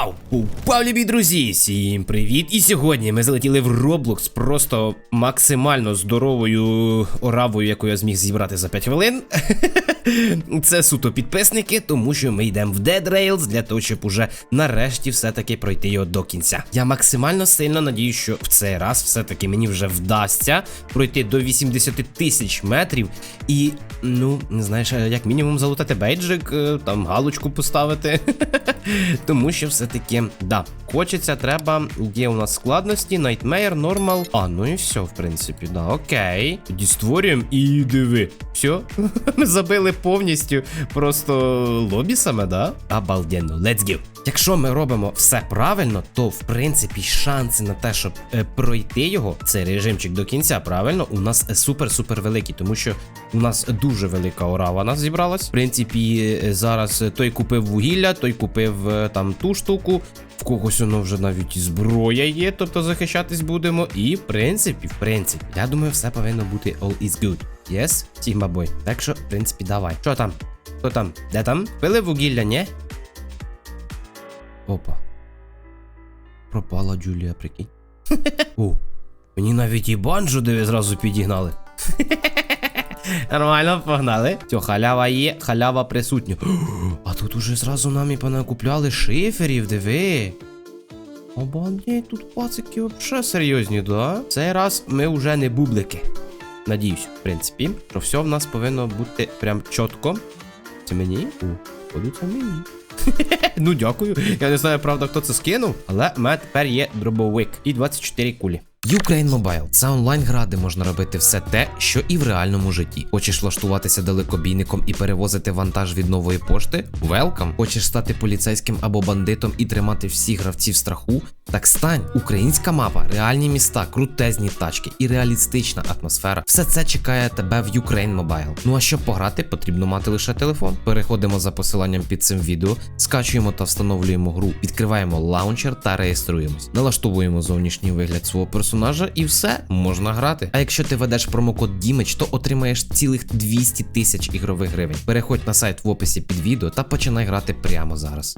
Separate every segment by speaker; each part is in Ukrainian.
Speaker 1: Вау! Упав, любі друзі! Всім привіт! І сьогодні ми залетіли в Roblox просто максимально здоровою оравою, яку я зміг зібрати за 5 хвилин. Це суто підписники, тому що ми йдемо в Dead Rails для того, щоб уже нарешті все-таки пройти його до кінця. Я максимально сильно надію, що в цей раз все-таки мені вже вдасться пройти до 80 тисяч метрів і, ну, не знаєш, як мінімум залутати бейджик, е, там галочку поставити. Тому що все-таки, да, хочеться, треба. Є у нас складності, Nightmare, Normal. А, ну і все, в принципі, да, окей. Тоді створюємо і диви. Все, ми забили повністю просто лобі саме, да? Обалденно, let's go. Якщо ми робимо все правильно, то в принципі шанси на те, щоб е, пройти його, цей режимчик до кінця, правильно, у нас супер-супер великі, тому що у нас дуже велика орава нас зібралась. В принципі, е, зараз той купив вугілля, той купив е, там ту штуку. В когось воно вже навіть зброя є, тобто захищатись будемо. І в принципі, в принципі, я думаю, все повинно бути all is good. Yes, Тігма бой. Так що, в принципі, давай. Що там? Хто там? Де там? Пили вугілля, ні? Опа. Пропала Джулія, прикинь. О, мені навіть і банджо диви зразу підігнали. Нормально, погнали. Все, халява є, халява присутня. А тут уже зразу нам і понакупляли шиферів, диви. Обалдеть, тут пацики вообще серйозні, да? Цей раз ми вже не бублики. Надіюсь, в принципі, що все в нас повинно бути прям чітко. Це мені? О, походу, це мені. ну дякую. Я не знаю, правда, хто це скинув, але в мене тепер є дробовик і 24 кулі. Ukraine Mobile – це онлайн-гра, де можна робити все те, що і в реальному житті. Хочеш влаштуватися далекобійником і перевозити вантаж від нової пошти? Welcome! Хочеш стати поліцейським або бандитом і тримати всіх гравців страху? Так стань! Українська мапа, реальні міста, крутезні тачки і реалістична атмосфера. Все це чекає тебе в Ukraine Mobile. Ну а щоб пограти, потрібно мати лише телефон. Переходимо за посиланням під цим відео, скачуємо та встановлюємо гру, відкриваємо лаунчер та реєструємось. Налаштовуємо зовнішній вигляд свого персонажа і все можна грати. А якщо ти ведеш промокод Дімич, то отримаєш цілих 200 тисяч ігрових гривень. Переходь на сайт в описі під відео та починай грати прямо зараз.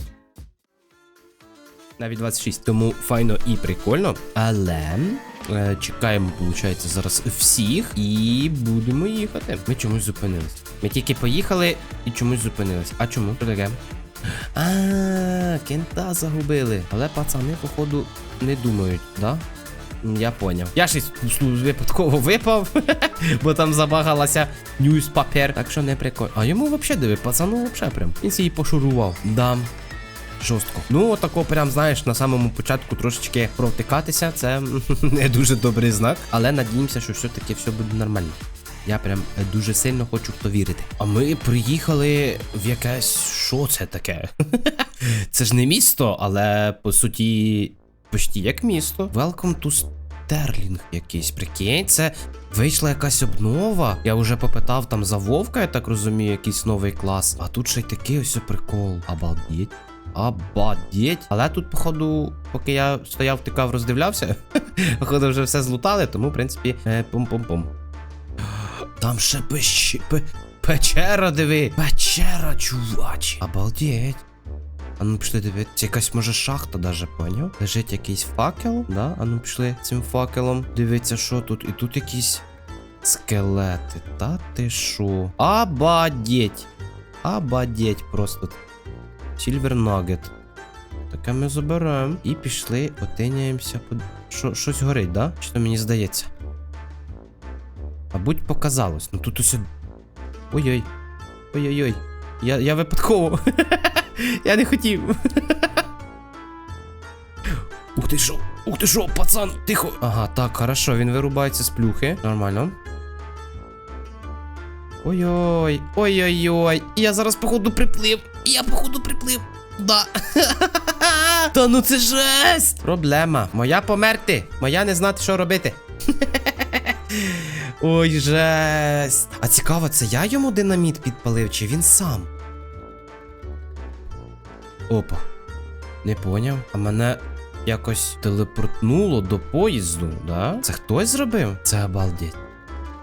Speaker 1: Навіть 26, тому файно і прикольно. Але е, чекаємо, виходить, зараз всіх і будемо їхати. Ми чомусь зупинились. Ми тільки поїхали і чомусь зупинились. А чому? Що? А, кента загубили. Але пацани, походу, не думають, да? Я поняв. Я щось випадково випав, бо там забагалася ньюспапер. Так що не прикольно. А йому взагалі диви, пацану взагалі прям. Він сі пошурував. Да. Жорстко. Ну, отако, прям, знаєш, на самому початку трошечки провтикатися, це не дуже добрий знак. Але надіємося, що все-таки все буде нормально. Я прям дуже сильно хочу в то вірити. А ми приїхали в якесь. Що це таке? це ж не місто, але по суті, почти як місто. Welcome to Стерлінг якийсь, прикинь, це вийшла якась обнова. Я вже попитав там за Вовка, я так розумію, якийсь новий клас. А тут ще й такий ось прикол. Обалдеть. Обалдеть. Але тут, походу, поки я стояв, тикав, роздивлявся, походу, вже все злутали, тому, в принципі, е, пум-пум-пум. Там ще пе... печера, диви. Печера, чувачі. Обалдеть. А ну пішли дивитися, якась може шахта даже, поняв? Лежить якийсь факел, да? А ну пішли цим факелом. Дивіться, що тут. І тут якісь скелети. Та ти що? Обалдеть. Обалдеть просто. Сільвер нагет. Таке ми заберемо. І пішли, отиняємося. Що, щось горить, да? Чи то мені здається? Мабуть, показалось. Ну тут усе. Ой-ой. Ой-ой-ой. Я, я випадково. я не хотів. Ух ти шо, ух ти шо, пацан, тихо. Ага, так, хорошо, він вирубається з плюхи. Нормально. Ой-ой, ой-ой-ой. Я зараз, походу, приплив. Я, походу, приплив. Да. Та ну це жесть! Проблема. Моя померти. Моя не знати, що робити. Ой, жесть. А цікаво, це я йому динаміт підпалив, чи він сам? Опа. Не поняв. А мене якось телепортнуло до поїзду, да? Це хтось зробив? Це обалдеть.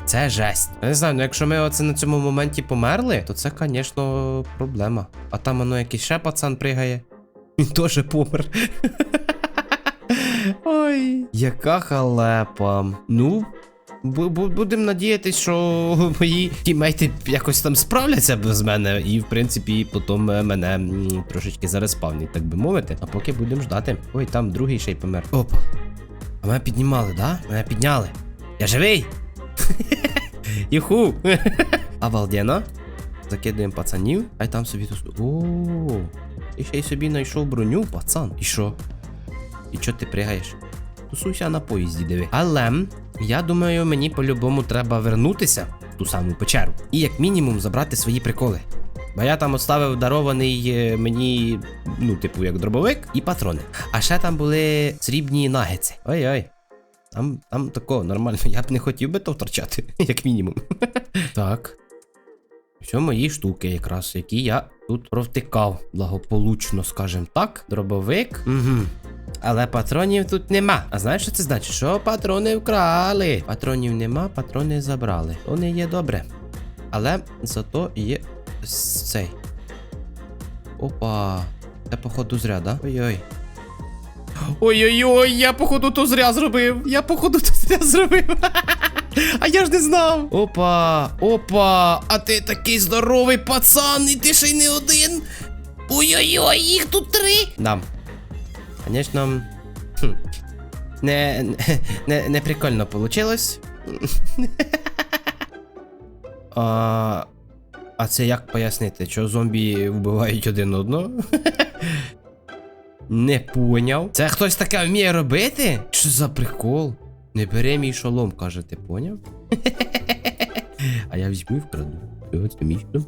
Speaker 1: Це жесть. Не знаю, ну якщо ми оце на цьому моменті померли, то це, звісно, проблема. А там воно якийсь ще пацан пригає. Він теж помер. Ой, яка халепа. Ну, бу- бу- будемо надіятись, що мої тімейти якось там справляться без мене, і в принципі потім е, мене трошечки зареспавнять, так би мовити. А поки будемо ждати. Ой, там другий ще й помер. Опа. А мене піднімали, да? Мене підняли. Я живий! Юху! Обалденно. Закидуємо пацанів, хай там собі тут. О, ти ще й собі знайшов броню, пацан. І що? І чо ти пригаєш? Тусуйся на поїзді, диви. Але я думаю, мені по-любому треба вернутися в ту саму печеру. І як мінімум забрати свої приколи. Бо я там оставив дарований е, мені, ну, типу, як дробовик і патрони. А ще там були срібні нагетси. Ой-ой. Там, там тако нормально. Я б не хотів би то втрачати, як мінімум. так. Все мої штуки, якраз, які я тут провтикав благополучно, скажем так. Дробовик. Угу. Але патронів тут нема. А знаєш, що це значить? Що патрони вкрали? Патронів нема, патрони забрали. То не є добре. Але зато є цей. Опа. Це походу зря, да? Ой-ой. Ой-ой-ой, я походу то зря зробив. Я походу то зря зробив. А я ж не знав. Опа, опа, а ти такий здоровий пацан, і ти ще й не один. Ой-ой-ой, їх тут три. Дам. Звісно, не, не, не прикольно получилось. а, а це як пояснити, що зомбі вбивають один одного? Не поняв. Це хтось таке вміє робити? Що за прикол? Не бери мій шолом, каже, ти поняв? а я візьму і вкраду. Це шолом.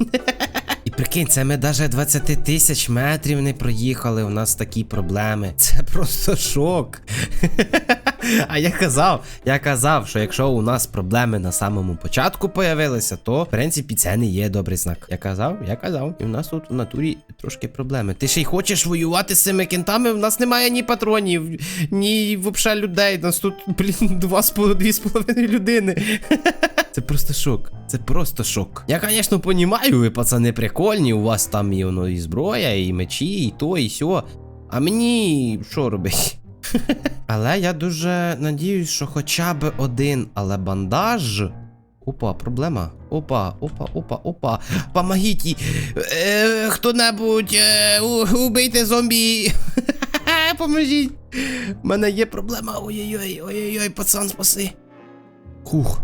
Speaker 1: І прикинь, це ми навіть 20 тисяч метрів не проїхали. У нас такі проблеми. Це просто шок. А я казав, я казав, що якщо у нас проблеми на самому початку появилися, то в принципі це не є добрий знак. Я казав, я казав. І в нас тут в натурі трошки проблеми. Ти ще й хочеш воювати з цими кентами? В нас немає ні патронів, ні взагалі людей. У Нас тут, блін, два з дві з половиною людини. Це просто шок. Це просто шок. Я, звісно, понімаю, ви пацани прикольні, у вас там і воно і зброя, і мечі, і то, і сьо. А мені що робить? Але я дуже надіюсь, що хоча б один, але бандаж. Опа, проблема. Опа, опа, опа, опа. Помогіть! Е, хто-небудь, е, убийте зомбі. Поможіть. У мене є проблема. Ой-ой-ой, ой-ой-ой, пацан, спаси. Хух.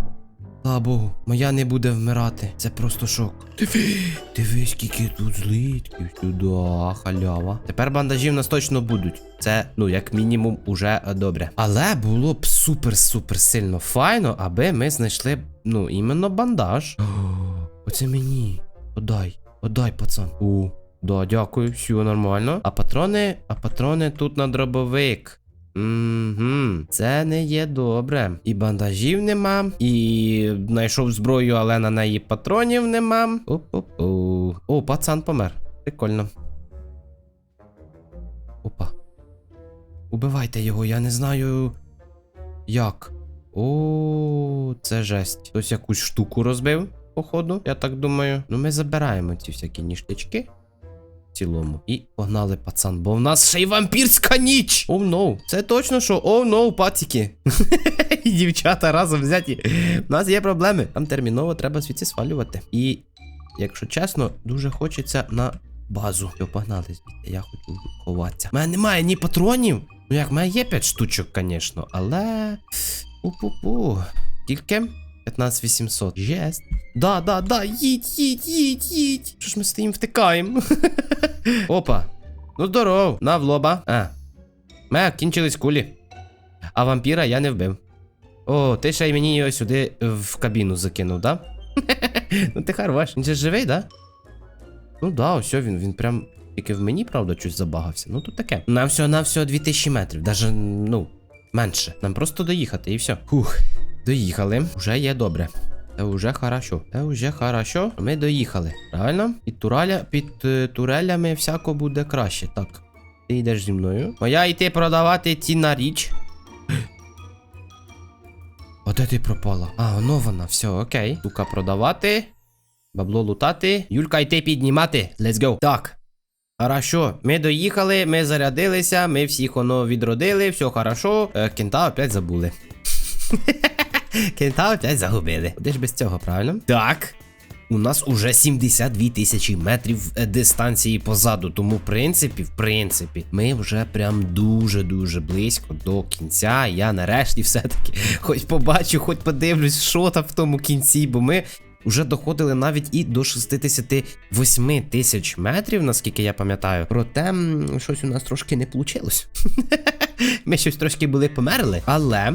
Speaker 1: Слава Богу, моя не буде вмирати. Це просто шок. Диви, диви, скільки тут злитків сюди, халява. Тепер бандажі в нас точно будуть. Це, ну, як мінімум, уже добре. Але було б супер-супер сильно файно, аби ми знайшли, ну, іменно бандаж. Оце мені. Подай, подай, пацан. У, да, дякую, все нормально. А патрони, а патрони тут на дробовик. Угу, це не є добре. І бандажів нема, і знайшов зброю, але на неї патронів нема. О, пацан помер. Прикольно. Опа. Убивайте його, я не знаю. Як. О, це жесть. Хтось якусь штуку розбив, походу, я так думаю. Ну, ми забираємо ці всякі ніштячки цілому. І погнали, пацан, бо в нас ще й вампірська ніч. Оу, oh, no. Це точно що, оу, oh, no, пацики. І дівчата разом взяті. У нас є проблеми. Нам терміново треба звідси свалювати. І, якщо чесно, дуже хочеться на базу. Все, погнали звідти. Я хочу ховатися. У мене немає ні патронів. Ну як, в мене є 5 штучок, звісно, але. Пу-пу-пу. Тільки 15800. Єсть. Да, да, да, їдь, їдь, їдь, їдь. Що ж ми стоїмо втикаємо? Опа. Ну здоров, на в лоба. А. Ме, кінчились кулі. А вампіра я не вбив. О, ти ще й мені його сюди в кабіну закинув, да? ну ти хорош. Він же живий, да? Ну да, ось він, він прям. Тільки в мені, правда, щось забагався. Ну тут таке. Нам всього на всього 2000 метрів. Даже, ну, менше. Нам просто доїхати і все. Хух. Доїхали. Вже є добре. Це вже хорошо. Це вже хорошо. Ми доїхали. Правильно? Під тураля, під е, турелями всяко буде краще. Так. Ти йдеш зі мною. Моя йти продавати ціна річ. А де ти пропала? А, воно вона, все, окей. Тука продавати. Бабло лутати. Юлька йти піднімати. Let's go. Так. Хорошо, ми доїхали, ми зарядилися, ми всіх воно відродили, все хорошо. Е, кента опять забули. кента опять загубили. Куди ж без цього, правильно? Так. У нас уже 72 тисячі метрів е, дистанції позаду. Тому, в принципі, в принципі, ми вже прям дуже-дуже близько до кінця. Я нарешті все-таки хоч побачу, хоч подивлюсь, що там в тому кінці, бо ми. Уже доходили навіть і до 68 тисяч метрів, наскільки я пам'ятаю. Проте щось у нас трошки не вийшло. Ми щось трошки були померли, але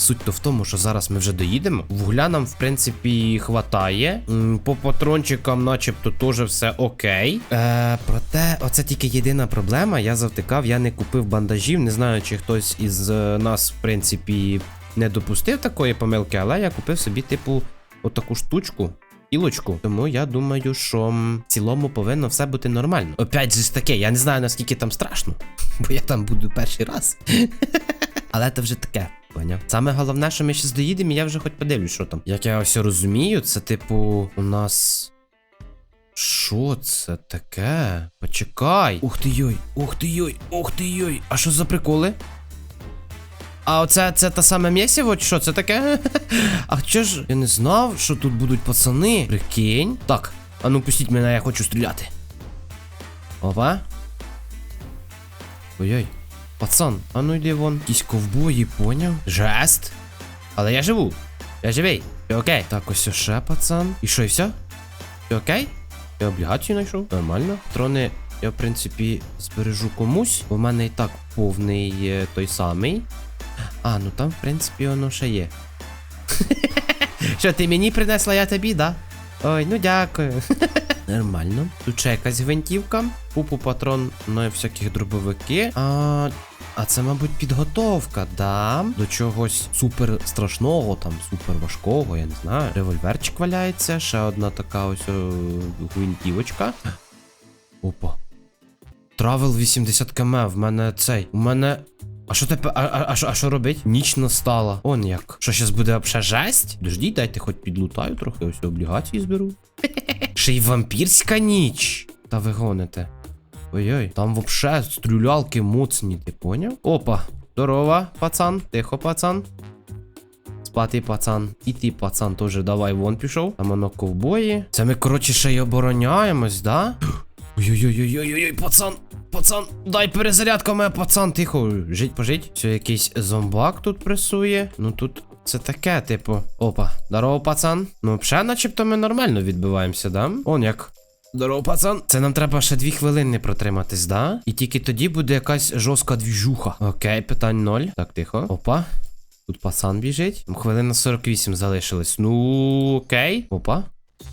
Speaker 1: Суть то в тому, що зараз ми вже доїдемо. Вугля нам, в принципі, хватає. По патрончикам, начебто, теж все окей. Е, проте, оце тільки єдина проблема. Я завтикав, я не купив бандажів. Не знаю, чи хтось із е, нас, в принципі, не допустив такої помилки, але я купив собі, типу, отаку штучку. Ілочку, тому я думаю, що в цілому повинно все бути нормально. Опять же таке, я не знаю наскільки там страшно, бо я там буду перший раз. Але це вже таке. Поняв. Саме головне, що ми ще доїдемо, і я вже хоч подивлюсь, що там. Як я ось розумію, це типу у нас. Що це таке? Почекай. Ух ти йой, ух ти йой, ух ти йой. А що за приколи? А оце це те саме м'ясіво, чи що це таке? А що ж? Я не знав, що тут будуть пацани. Прикинь. Так, а ну пустіть мене, я хочу стріляти. Опа. Ой-ой. Пацан, а ну йди вон. Якісь ковбої, поняв? Жест. Але я живу. Я живий. Все окей. Так, ось ще пацан. І що, і все? Все окей? Я облігацію знайшов. Нормально. Трони я, в принципі, збережу комусь. в мене і так повний е, той самий. А, ну там, в принципі, воно ще є. Що, ти мені принесла, я тобі, да? Ой, ну дякую. Нормально. Тут ще якась гвинтівка. Пупу патрон на всяких дробовики. А, а це, мабуть, підготовка, да? До чогось супер страшного, там, супер важкого, я не знаю. Револьверчик валяється, ще одна така ось гвинтівочка. Опа. Травел 80 км, в мене цей. У мене. А що тепер? А, а, а, що- а робить? Ніч настала. Он як. Що щас буде вообще жесть? Дождіть, дайте хоч підлутаю трохи, ось облігації зберу. Ще й вампірська ніч. Та ви гоните. Ой-ой, там вообще стрілялки моцні, ти поняв? Опа. Здорова, пацан. Тихо, пацан. Спати, пацан. І ти, пацан, теж давай вон пішов. Там воно ковбої. Це ми, коротше, ще й обороняємось, да? Ой-ой-ой-ой-ой, пацан, пацан, дай перезарядка мене, пацан, тихо, жить пожить. Все, якийсь зомбак тут пресує. Ну тут це таке, типу. Опа, здорово, пацан. Ну, взагалі, начебто ми нормально відбиваємося, да? Он як. Здорово, пацан. Це нам треба ще дві хвилини протриматись, да? І тільки тоді буде якась жорстка двіжуха. Окей, питань ноль. Так, тихо. Опа. Тут пацан біжить. Хвилина 48 залишилось. Ну, окей. Опа.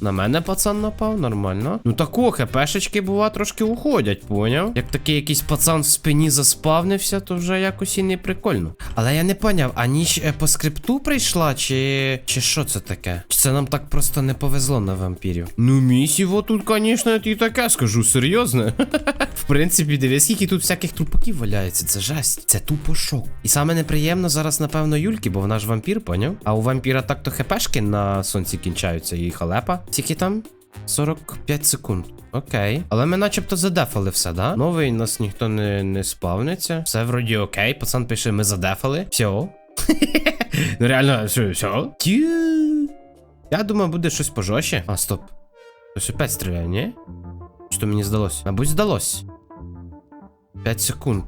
Speaker 1: На мене пацан напав, нормально. Ну тако, хпшечки, бува, трошки уходять, поняв? Як такий якийсь пацан в спині заспавнився, то вже якось і не прикольно. Але я не поняв, а ніч е, по скрипту прийшла, чи. чи що це таке? Чи це нам так просто не повезло на вампірів? Ну, місіво тут, звісно, і таке скажу, серйозно. В принципі, дивись, скільки тут всяких трупаків валяється, це жесть. Це тупо шок. І саме неприємно зараз, напевно, Юльки, бо вона ж вампір, поняв? А у вампіра так-то хпшки на сонці кінчаються і халепа. Скільки там? 45 секунд. Окей. Але ми начебто задефали все, да? Новий нас ніхто не, не спавниться. Все вроді окей. Пацан пише, ми задефали. Все. ну реально, все? Тю. Я думаю, буде щось пожорстче. А, стоп. Хтось опять стріляє, ні? Що мені здалось? Мабуть, здалось. 5 секунд.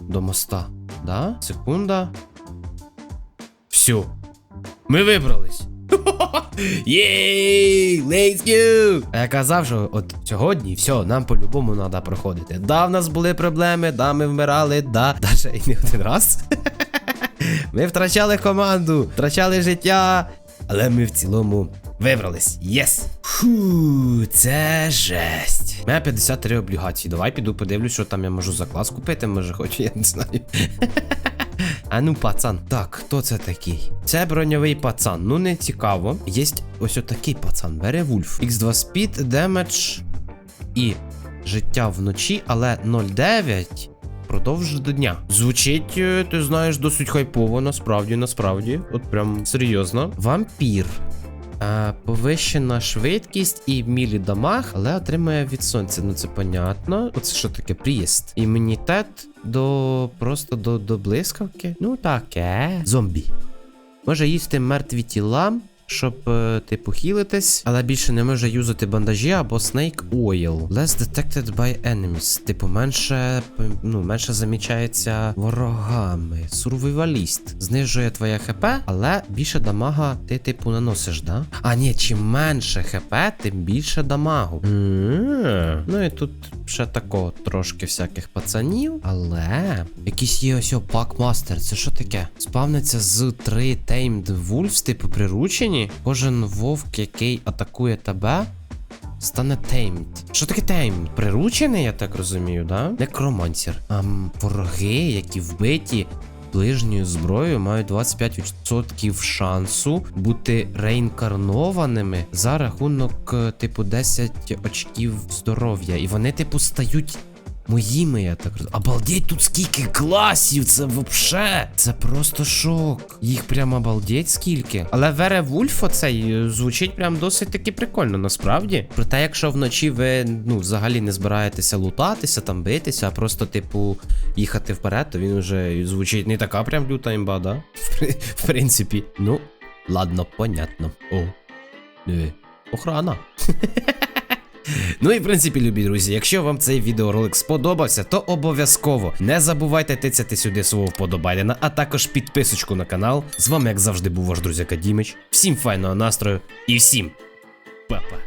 Speaker 1: До моста. Да? Секунда. Все. Ми вибрались. Єй, let's go! А я казав, що от сьогодні все, нам по-любому треба проходити. Да, в нас були проблеми, да, ми вмирали, да, даже і не один раз. Ми втрачали команду, втрачали життя, але ми в цілому вибрались. Єс! Фу, це жесть. У мене 53 облігації. Давай піду подивлюсь, що там я можу за клас купити, може, хоч я не знаю. А ну, пацан. Так, хто це такий? Це броньовий пацан. Ну, не цікаво. Є ось отакий пацан. Веревульф. X2 Speed, Damage і життя вночі, але 0,9 продовж до дня. Звучить, е, ти знаєш, досить хайпово, насправді, насправді. От прям серйозно. Вампір. Е, повищена швидкість і мілі дамаг, але отримує від сонця. Ну це понятно. Оце що таке? Приїзд. Імунітет до просто до, до блискавки. Ну таке. Зомбі. Може їсти мертві тіла, щоб, е, типу, хілитись, але більше не може юзати бандажі або Snake Oil. Less detected by enemies. Типу, менше, ну, менше замічається ворогами. Сурвиваліст. Знижує твоє хп, але більше дамага ти, типу, наносиш, да? А ні, чим менше хп, тим більше дамагу. М. Ну і тут ще такого трошки всяких пацанів, але якийсь є ось пакмастер. Це що таке? Спавниться з 3 Tamed Wolves, типу приручені. Кожен вовк, який атакує тебе. Стане теймд. Що таке теймд? Приручений, я так розумію, да? Некромансер. Ам, вороги, які вбиті ближньою зброєю, мають 25% шансу бути реінкарнованими за рахунок, е, типу, 10 очків здоров'я. І вони, типу, стають. Моїми, я так розумію. Обалдеть, тут скільки класів, це вообще. Це просто шок. Їх прям обалдеть скільки. Але Вере Вульф оцей е, звучить прям досить таки прикольно, насправді. Проте, якщо вночі ви ну взагалі не збираєтеся лутатися, там битися, а просто, типу, їхати вперед, то він уже звучить не така прям люта імба, да? В, принципі. Ну, ладно, понятно. О. Охрана. Ну і в принципі, любі друзі, якщо вам цей відеоролик сподобався, то обов'язково не забувайте тицяти сюди свого вподобайдена, а також підписочку на канал. З вами, як завжди, був ваш друзяка Дімич. Всім файного настрою і всім па-па!